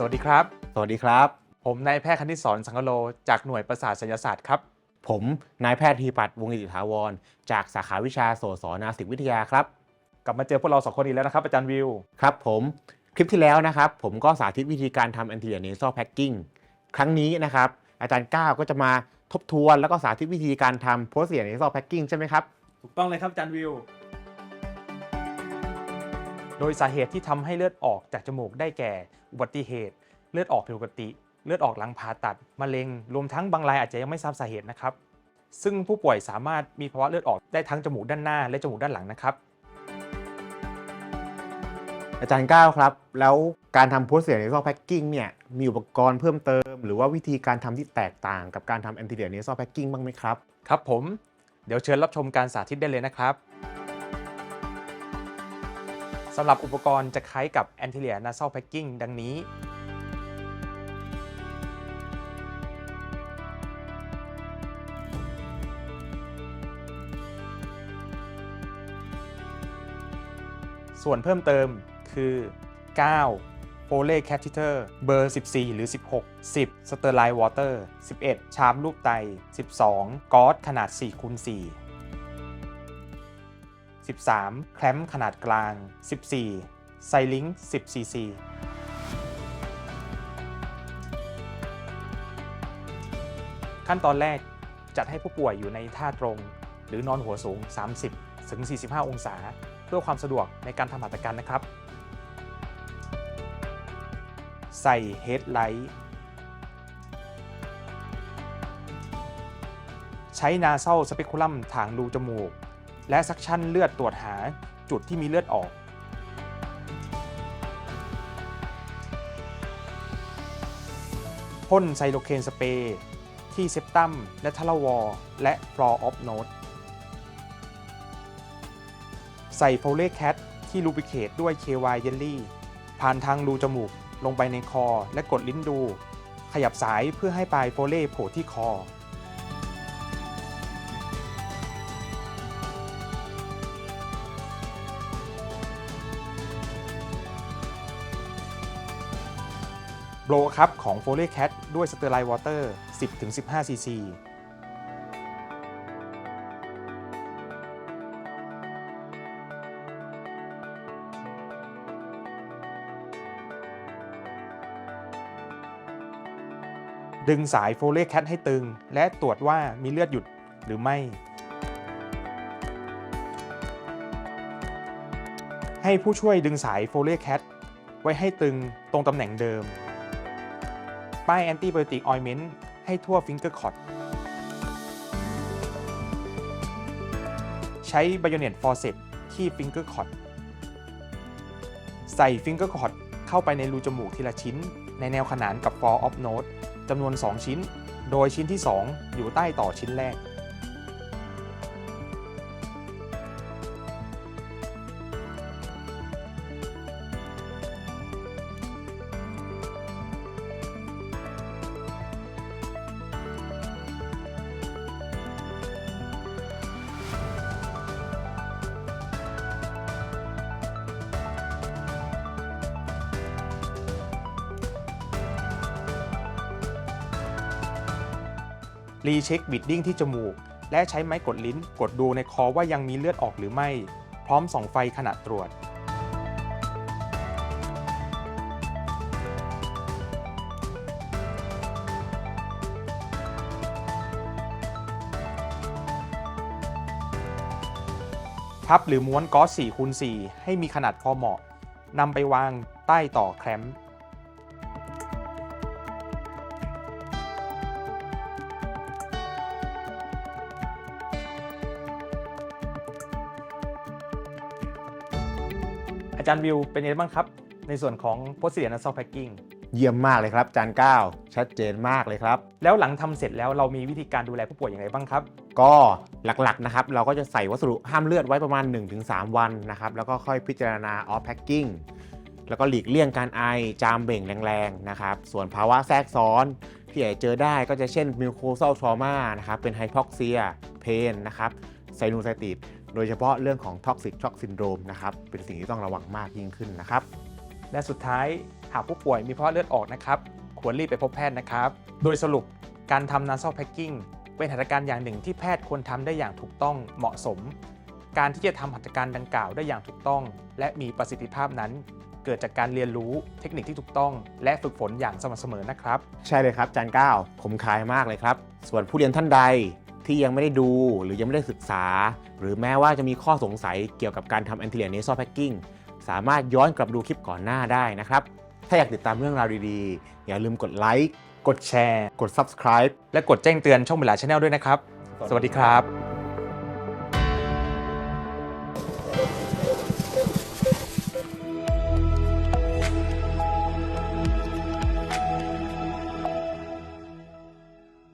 ครับ สวัสดีครับ ผมนายแพทย์คณิตสอนสังกะโล จากหน่วยประสาทสัญญาศาสตร์ครับ ผมนายแพทย์ธีปัตย์วงศ์กิติถาวร จากสาขาวิชาโสตศนาสิกวิทยาครับ กลับมาเจอพวกเราสองคนอีกแล้วนะครับอาจารย์วิว ครับผมคลิปที่แล้วนะครับ ผมก็สาธิตวิธีการทำ anterior nasal packing ครั้งนี้นะครับ อาจารย์ก้าวก็จะมาทบทวน แล้วก็สาธิตวิธีการทำ posterior nasal packing ใช่ไหมครับ ถูกต้องเลยครับอาจารย์วิว โดยสาเหตุที่ทำให้เลือดออกจากจมูกได้แก่ อุบัติเหตุ เลือดออกผิดปกติ เลือดออกหลังผ่าตัด มะเร็ง รวมทั้งบางรายอาจจะยังไม่ทราบสาเหตุนะครับ ซึ่งผู้ป่วยสามารถมีภาวะเลือดออกได้ทั้งจมูกด้านหน้าและจมูกด้านหลังนะครับ อาจารย์ก้าวครับ แล้วการทำ posterior nasal packing เนี่ยมีอุปกรณ์เพิ่มเติม หรือว่าวิธีการทำที่แตกต่างกับการทำ anterior nasal packing บ้างไหมครับ ครับผม เดี๋ยวเชิญรับชมการสาธิตได้เลยนะครับ สำหรับอุปกรณ์จะคล้ายกับ anterior nasal packing ดังนี้ ส่วนเพิ่มเติมคือ 9 โฟเล่แคท e เตอร์ เบอร์ 14 หรือ 16 10 สเตอร์ไลน์วอเตอร์ 11 ชามลูกไต 12กอสขนาด4คูณ4 13 แคลมป์ขนาดกลาง 14 ไซลิง10 cc ขั้นตอนแรกจัดให้ผู้ป่วยอยู่ในท่าตรง หรือนอนหัวสูง 30 ถึง 45 องศา เพื่อความสะดวกในการทำหัตถการนะครับ ใส่เฮดไลท์ใช้นาเซลสเปกุลัมถางรูจมูก และซักชั่นเลือดตรวจหาจุดที่มีเลือดออก พ่นไซโลเคนสเปรย์ที่เซปตัมและทลวอและฟลอออฟโนดใส่โฟเล่แคทที่ลูบิเคทด้วย KY เยลลี่ ผ่านทางรูจมูก ลงไปในคอ และกดลิ้นดู ขยับสายเพื่อให้ปลายโฟเล่โผล่ที่คอ โบรครับของ f o l e Cat ด้วยสเตอร์ไลน์วอเตอร์ 10-15 ซีซีดึงสาย f o l e Cat ให้ตึง และตรวจว่ามีเลือดหยุดหรือไม่ ให้ผู้ช่วยดึงสาย f o l e Cat ไว้ให้ตึงตรงตำแหน่งเดิม ป้ายแอนติไบโอติกออยเมนต์ให้ทั่วฟิงเกอร์คอร์ดใช้ไบโอเนตฟอร์เซตที่ฟิงเกอร์คอร์ดใส่ฟิงเกอร์คอร์ดเข้าไปในรูจมูกทีละชิ้น ในแนวขนานกับ for of note จำนวน 2 ชิ้น โดยชิ้นที่ 2 อยู่ใต้ต่อชิ้นแรก รีเช็คบิดดิ้งที่จมูก และใช้ไม้กดลิ้นกดดูในคอว่ายังมีเลือดออกหรือไม่ พร้อมส่องไฟขณะตรวจ พับหรือม้วนก๊อซ4คูณ4ให้มีขนาดพอเหมาะนำไปวางใต้ต่อแคลมป์ อาจารย์วิวเป็นยังไงบ้างครับ ในส่วนของ posterior nasal packing เยี่ยมมากเลยครับอาจารย์ก้าวชัดเจนมากเลยครับ แล้วหลังทำเสร็จแล้วเรามีวิธีการดูแลผู้ป่วยอย่างไรบ้างครับ ก็หลักๆนะครับเราก็จะใส่วัสดุห้ามเลือดไว้ประมาณ 1-3 วันนะครับแล้วก็ค่อยพิจารณา off packing แล้วก็หลีกเลี่ยงการไอจามเบ่งแรงๆนะครับส่วนภาวะแทรกซ้อนที่อาจจะเจอได้ก็จะเช่น mucosal trauma นะครับเป็น hypoxia pain นะครับ sinusitis โดยเฉพาะเรื่องของ toxic shock syndrome นะครับเป็นสิ่งที่ต้องระวังมากยิ่งขึ้นนะครับ และสุดท้ายหากผู้ป่วยมีภาวะเลือดออกนะครับ ควรรีบไปพบแพทย์นะครับ โดยสรุปการทำ nasal packing เป็นหัตถการอย่างหนึ่งที่แพทย์ควรทำได้อย่างถูกต้องเหมาะสม การที่จะทำหัตถการดังกล่าวได้อย่างถูกต้อง และมีประสิทธิภาพนั้นเกิดจากการเรียนรู้เทคนิคที่ถูกต้อง และฝึกฝนอย่างสม่ำเสมอนะครับ ใช่เลยครับจานก้าวผมคลายมากเลยครับ ส่วนผู้เรียนท่านใด ที่ยังไม่ได้ดูหรือยังไม่ได้ศึกษา หรือแม้ว่าจะมีข้อสงสัยเกี่ยวกับการทำ anterior nasal packing สามารถย้อนกลับดูคลิปก่อนหน้าได้นะครับ ถ้าอยากติดตามเรื่องราวดีๆ อย่าลืมกดไลค์กดแชร์ กด subscribe และกดแจ้งเตือนช่องเวลาชาแนลด้วยนะครับ สวัสดีครับ